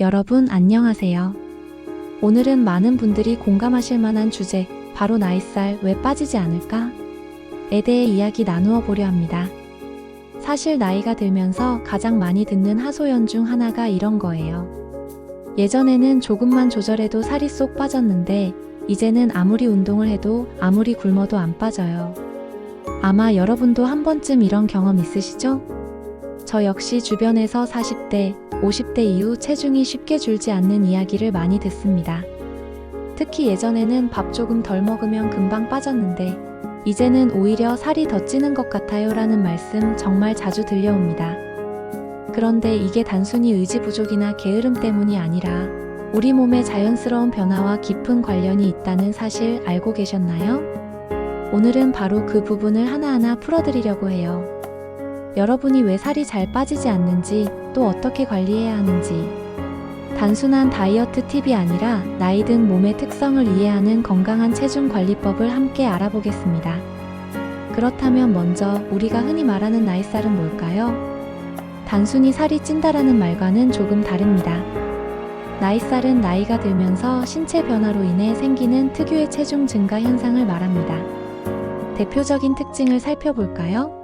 여러분 안녕하세요. 오늘은 많은 분들이 공감하실 만한 주제, 바로 나이살 왜 빠지지 않을까? 에 대해 이야기 나누어 보려 합니다. 사실 나이가 들면서 가장 많이 듣는 하소연 중 하나가 이런 거예요. 예전에는 조금만 조절해도 살이 쏙 빠졌는데, 이제는 아무리 운동을 해도 아무리 굶어도 안 빠져요. 아마 여러분도 한 번쯤 이런 경험 있으시죠? 저 역시 주변에서 40대, 50대 이후 체중이 쉽게 줄지 않는 이야기를 많이 듣습니다. 특히 예전에는 밥 조금 덜 먹으면 금방 빠졌는데, 이제는 오히려 살이 더 찌는 것 같아요 라는 말씀 정말 자주 들려옵니다. 그런데 이게 단순히 의지 부족이나 게으름 때문이 아니라 우리 몸의 자연스러운 변화와 깊은 관련이 있다는 사실 알고 계셨나요? 오늘은 바로 그 부분을 하나하나 풀어드리려고 해요. 여러분이 왜 살이 잘 빠지지 않는지 또 어떻게 관리해야 하는지 단순한 다이어트 팁이 아니라 나이 든 몸의 특성을 이해하는 건강한 체중 관리법을 함께 알아보겠습니다. 그렇다면 먼저 우리가 흔히 말하는 나이살은 뭘까요? 단순히 살이 찐다라는 말과는 조금 다릅니다. 나이살은 나이가 들면서 신체 변화로 인해 생기는 특유의 체중 증가 현상을 말합니다. 대표적인 특징을 살펴볼까요?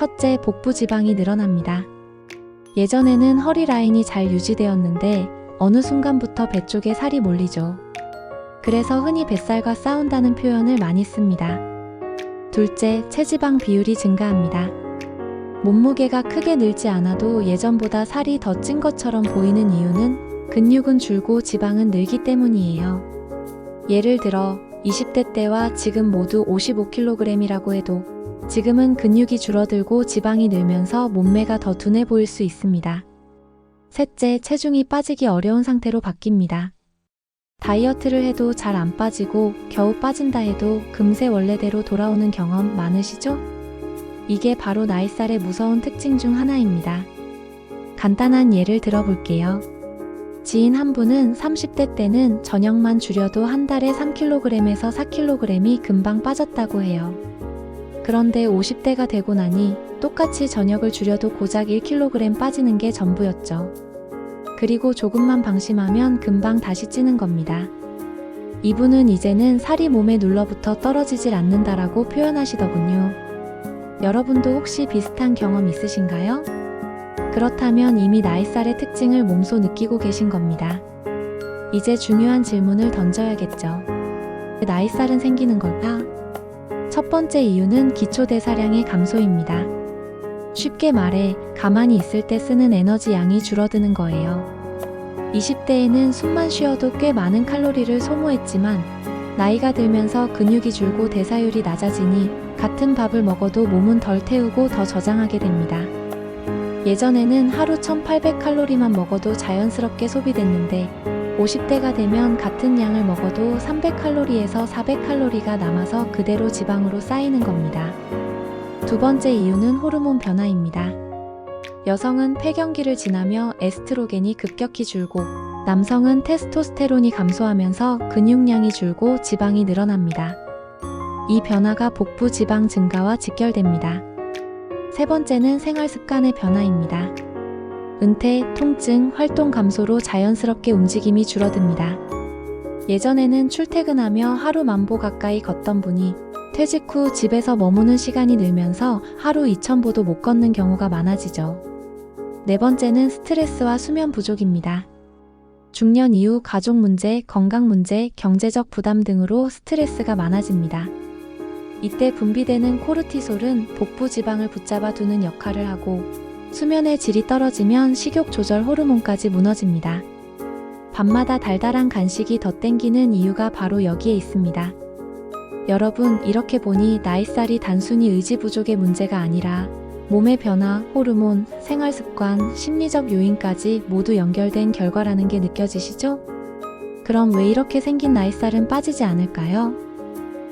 첫째, 복부 지방이 늘어납니다. 예전에는 허리 라인이 잘 유지되었는데 어느 순간부터 배 쪽에 살이 몰리죠. 그래서 흔히 뱃살과 싸운다는 표현을 많이 씁니다. 둘째, 체지방 비율이 증가합니다. 몸무게가 크게 늘지 않아도 예전보다 살이 더 찐 것처럼 보이는 이유는 근육은 줄고 지방은 늘기 때문이에요. 예를 들어 20대 때와 지금 모두 55kg이라고 해도 지금은 근육이 줄어들고 지방이 늘면서 몸매가 더 둔해 보일 수 있습니다. 셋째, 체중이 빠지기 어려운 상태로 바뀝니다. 다이어트를 해도 잘 안 빠지고 겨우 빠진다 해도 금세 원래대로 돌아오는 경험 많으시죠? 이게 바로 나이살의 무서운 특징 중 하나입니다. 간단한 예를 들어볼게요. 지인 한 분은 30대 때는 저녁만 줄여도 한 달에 3kg에서 4kg이 금방 빠졌다고 해요. 그런데 50대가 되고 나니 똑같이 저녁을 줄여도 고작 1kg 빠지는 게 전부였죠. 그리고 조금만 방심하면 금방 다시 찌는 겁니다. 이분은 이제는 살이 몸에 눌러붙어 떨어지질 않는다라고 표현하시더군요. 여러분도 혹시 비슷한 경험 있으신가요? 그렇다면 이미 나이살의 특징을 몸소 느끼고 계신 겁니다. 이제 중요한 질문을 던져야겠죠. 왜 나이살은 생기는 걸까? 첫 번째 이유는 기초대사량의 감소입니다. 쉽게 말해, 가만히 있을 때 쓰는 에너지 양이 줄어드는 거예요. 20대에는 숨만 쉬어도 꽤 많은 칼로리를 소모했지만, 나이가 들면서 근육이 줄고 대사율이 낮아지니, 같은 밥을 먹어도 몸은 덜 태우고 더 저장하게 됩니다. 예전에는 하루 1800칼로리만 먹어도 자연스럽게 소비됐는데, 50대가 되면 같은 양을 먹어도 300칼로리에서 400칼로리가 남아서 그대로 지방으로 쌓이는 겁니다. 두 번째 이유는 호르몬 변화입니다. 여성은 폐경기를 지나며 에스트로겐이 급격히 줄고 남성은 테스토스테론이 감소하면서 근육량이 줄고 지방이 늘어납니다. 이 변화가 복부 지방 증가와 직결됩니다. 세 번째는 생활 습관의 변화입니다. 은퇴, 통증, 활동 감소로 자연스럽게 움직임이 줄어듭니다. 예전에는 출퇴근하며 하루 만보 가까이 걷던 분이 퇴직 후 집에서 머무는 시간이 늘면서 하루 2,000보도 못 걷는 경우가 많아지죠. 네 번째는 스트레스와 수면 부족입니다. 중년 이후 가족 문제, 건강 문제, 경제적 부담 등으로 스트레스가 많아집니다. 이때 분비되는 코르티솔은 복부 지방을 붙잡아 두는 역할을 하고 수면의 질이 떨어지면 식욕 조절 호르몬까지 무너집니다. 밤마다 달달한 간식이 더 땡기는 이유가 바로 여기에 있습니다. 여러분, 이렇게 보니 나이살이 단순히 의지 부족의 문제가 아니라 몸의 변화, 호르몬, 생활 습관, 심리적 요인까지 모두 연결된 결과라는 게 느껴지시죠? 그럼 왜 이렇게 생긴 나이살은 빠지지 않을까요?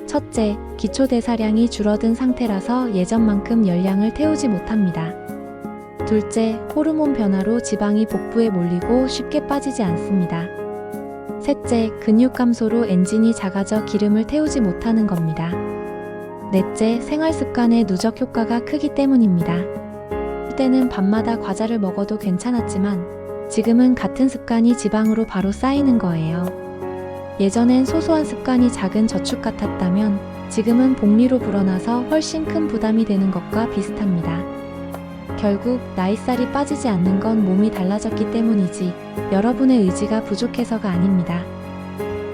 첫째, 기초 대사량이 줄어든 상태라서 예전만큼 열량을 태우지 못합니다. 둘째, 호르몬 변화로 지방이 복부에 몰리고 쉽게 빠지지 않습니다. 셋째, 근육 감소로 엔진이 작아져 기름을 태우지 못하는 겁니다. 넷째, 생활 습관의 누적 효과가 크기 때문입니다. 때는 밤마다 과자를 먹어도 괜찮았지만 지금은 같은 습관이 지방으로 바로 쌓이는 거예요. 예전엔 소소한 습관이 작은 저축 같았다면 지금은 복리로 불어나서 훨씬 큰 부담이 되는 것과 비슷합니다. 결국 나이살이 빠지지 않는 건 몸이 달라졌기 때문이지 여러분의 의지가 부족해서가 아닙니다.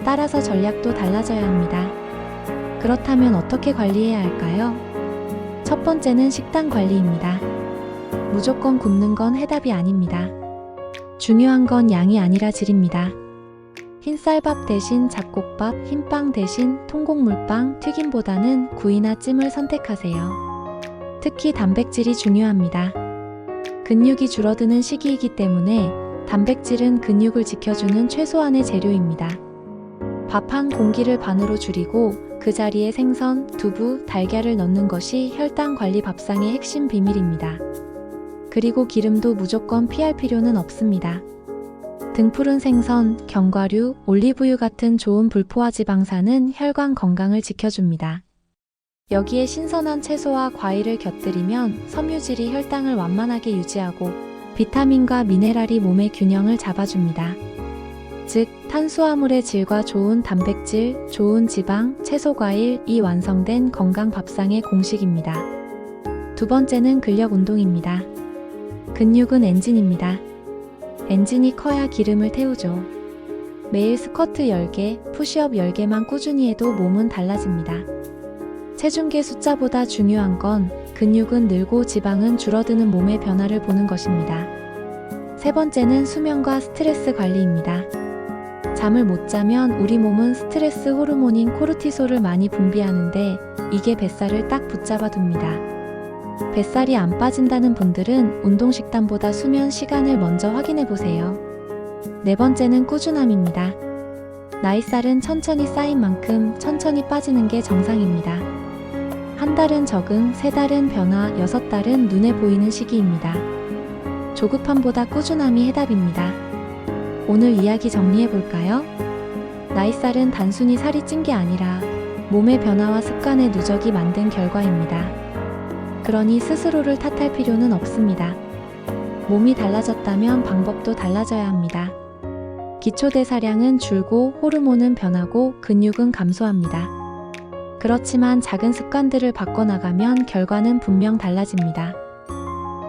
따라서 전략도 달라져야 합니다. 그렇다면 어떻게 관리해야 할까요? 첫 번째는 식단 관리입니다. 무조건 굶는 건 해답이 아닙니다. 중요한 건 양이 아니라 질입니다. 흰쌀밥 대신 잡곡밥, 흰빵 대신 통곡물빵, 튀김보다는 구이나 찜을 선택하세요. 특히 단백질이 중요합니다. 근육이 줄어드는 시기이기 때문에 단백질은 근육을 지켜주는 최소한의 재료입니다. 밥 한 공기를 반으로 줄이고 그 자리에 생선, 두부, 달걀을 넣는 것이 혈당 관리 밥상의 핵심 비밀입니다. 그리고 기름도 무조건 피할 필요는 없습니다. 등푸른 생선, 견과류, 올리브유 같은 좋은 불포화 지방산은 혈관 건강을 지켜줍니다. 여기에 신선한 채소와 과일을 곁들이면 섬유질이 혈당을 완만하게 유지하고 비타민과 미네랄이 몸의 균형을 잡아줍니다. 즉, 탄수화물의 질과 좋은 단백질, 좋은 지방, 채소 과일이 완성된 건강 밥상의 공식입니다. 두 번째는 근력 운동입니다. 근육은 엔진입니다. 엔진이 커야 기름을 태우죠. 매일 스쿼트 10개, 푸시업 10개만 꾸준히 해도 몸은 달라집니다. 체중계 숫자보다 중요한 건 근육은 늘고 지방은 줄어드는 몸의 변화를 보는 것입니다. 세 번째는 수면과 스트레스 관리입니다. 잠을 못 자면 우리 몸은 스트레스 호르몬인 코르티솔을 많이 분비하는데 이게 뱃살을 딱 붙잡아 둡니다. 뱃살이 안 빠진다는 분들은 운동 식단보다 수면 시간을 먼저 확인해 보세요. 네 번째는 꾸준함입니다. 나이살은 천천히 쌓인 만큼 천천히 빠지는 게 정상입니다. 한 달은 적응, 세 달은 변화, 여섯 달은 눈에 보이는 시기입니다. 조급함보다 꾸준함이 해답입니다. 오늘 이야기 정리해 볼까요? 나이살은 단순히 살이 찐 게 아니라 몸의 변화와 습관의 누적이 만든 결과입니다. 그러니 스스로를 탓할 필요는 없습니다. 몸이 달라졌다면 방법도 달라져야 합니다. 기초대사량은 줄고 호르몬은 변하고 근육은 감소합니다. 그렇지만 작은 습관들을 바꿔나가면 결과는 분명 달라집니다.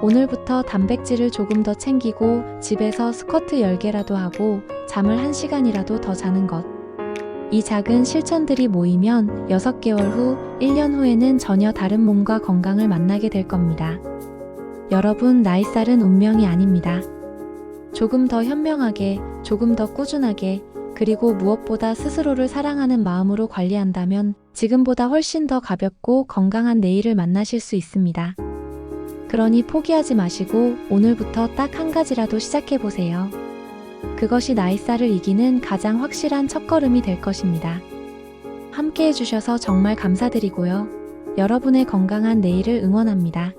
오늘부터 단백질을 조금 더 챙기고 집에서 스쿼트 10개라도 하고 잠을 1시간이라도 더 자는 것. 이 작은 실천들이 모이면 6개월 후, 1년 후에는 전혀 다른 몸과 건강을 만나게 될 겁니다. 여러분, 나이살은 운명이 아닙니다. 조금 더 현명하게, 조금 더 꾸준하게, 그리고 무엇보다 스스로를 사랑하는 마음으로 관리한다면 지금보다 훨씬 더 가볍고 건강한 내일을 만나실 수 있습니다. 그러니 포기하지 마시고 오늘부터 딱 한 가지라도 시작해 보세요. 그것이 나이살을 이기는 가장 확실한 첫걸음이 될 것입니다. 함께 해주셔서 정말 감사드리고요. 여러분의 건강한 내일을 응원합니다.